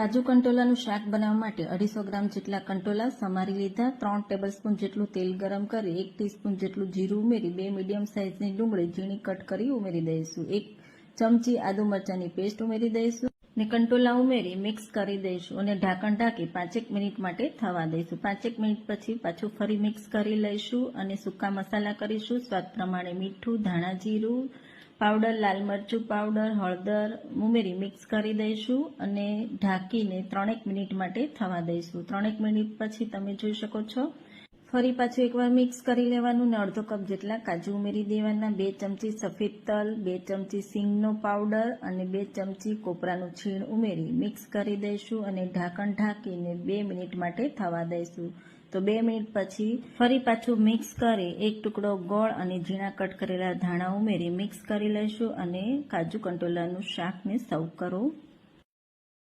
કાજુ કંટોલાનું શાક બનાવવા માટે અઢીસો ગ્રામ જેટલા કંટોલા સમારી લીધા. ત્રણ ટેબલસ્પૂન જેટલું તેલ ગરમ કરી એક ટીસ્પૂન જેટલું જીરું ઉમેરી બે મીડિયમ સાઇઝની ડુંગળી ઝીણી કટ કરી ઉમેરી દઈશું. એક ચમચી આદુ મરચાંની પેસ્ટ ઉમેરી દઈશું ને કંટોલા ઉમેરી મિક્સ કરી દઈશું અને ઢાંકણ ઢાંકી પાંચેક મિનિટ માટે થવા દઈશું. પાંચેક મિનિટ પછી પાછું ફરી મિક્સ કરી લઈશું અને સૂકા મસાલા કરીશું. સ્વાદ પ્રમાણે મીઠું, ધાણા જીરું પાવડર, લાલ મરચું પાવડર, હળદર ઉમેરી મિક્સ કરી દઈશું અને ઢાંકીને ત્રણેક મિનિટ માટે થવા દઈશું. ત્રણેક મિનિટ પછી તમે જોઈ શકો છો ફરી પાછું એકવાર મિક્સ કરી લેવાનું ને અડધો કપ જેટલા કાજુ ઉમેરી દેવાના, બે ચમચી સફેદ તલ, બે ચમચી સિંગનો પાવડર અને બે ચમચી કોપરાનું છીણ ઉમેરી મિક્સ કરી દઈશું અને ઢાંકણ ઢાંકીને બે મિનિટ માટે થવા દઈશું. તો બે મિનિટ પછી ફરી પાછું મિક્સ કરી એક ટુકડો ગોળ અને ઝીણા કટ કરેલા ધાણા ઉમેરી મિક્સ કરી લઈશું અને કાજુ કંટોલાનું શાકને સર્વ કરો.